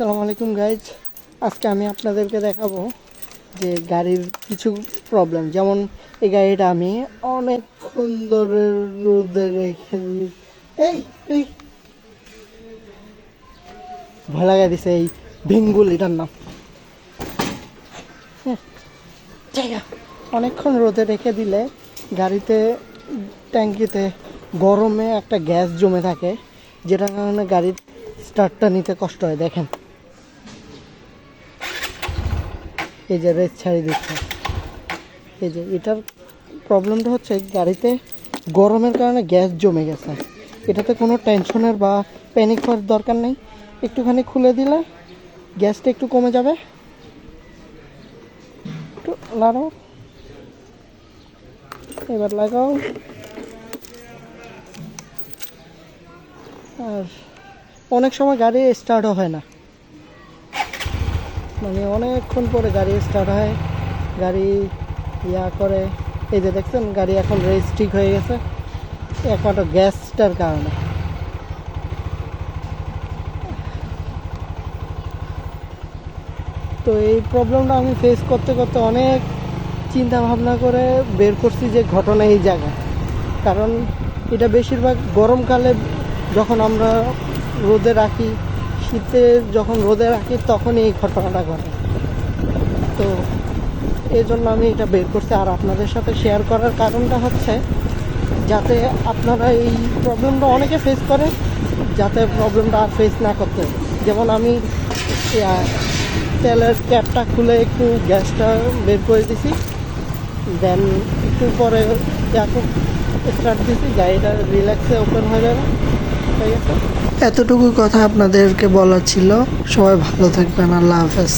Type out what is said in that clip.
আসসালামু আলাইকুম গাইজ আজকে আমি আপনাদেরকে দেখাবো যে গাড়ির কিছু প্রবলেম যেমন এই গাড়িটা আমি অনেক সুন্দরের রোদে রেখে এই এই। ভয় লাগাই দিছে এই বেঙ্গুল এটার নাম। হ্যাঁ, অনেকক্ষণ রোদে রেখে দিলে গাড়িতে ট্যাঙ্কিতে গরমে একটা গ্যাস জমে থাকে যেটার কারণে গাড়ির স্টার্টটা নিতে কষ্ট হয় দেখেন। এই যে রেস ছাড়ি দিচ্ছে। এই যে এটার প্রবলেমটা হচ্ছে গাড়িতে গরমের কারণে গ্যাস জমে গেছে। এটাতে কোনো টেনশনের বা প্যানিক হওয়ার দরকার নেই। একটুখানি খুলে দিলে গ্যাসটা একটু কমে যাবে। একটু লাগাও এবার লাগাও। আর অনেক সময় গাড়ি স্টার্টও হয় না। মানে অনেকক্ষণ পরে গাড়ি স্টার্ট হয়। গাড়ি ইয়া করে। এই যে দেখছেন, গাড়ি এখন রেস ঠিক হয়ে গেছে। একমাত্র গ্যাসটার কারণে। তো এই প্রবলেমটা আমি ফেস করতে করতে অনেক চিন্তা ভাবনা করে বের করছি যে ঘটনা এই জায়গা কারণ এটা বেশিরভাগ গরমকালে যখন আমরা রোদে রাখি শীতে যখন রোদে রাখি তখনই এই ঘটনাটা ঘটে। তো এই জন্য আমি এটা বের করছি। আর আপনাদের সাথে শেয়ার করার কারণটা হচ্ছে, যাতে আপনারা এই প্রবলেমটা অনেকে ফেস করে যাতে প্রবলেমটা আর ফেস না করতে। যেমন আমি তেলের ক্যাপটা খুলে একটু গ্যাসটা বের করে দিছি। দেন একটু পরে স্টার্ট দিছি গাড়িটা রিল্যাক্সে ওপেন হয়ে যাবে এতটুকু কথা আপনাদেরকে বলার ছিল। সবাই ভালো থাকবেন আল্লাহ হাফেজ।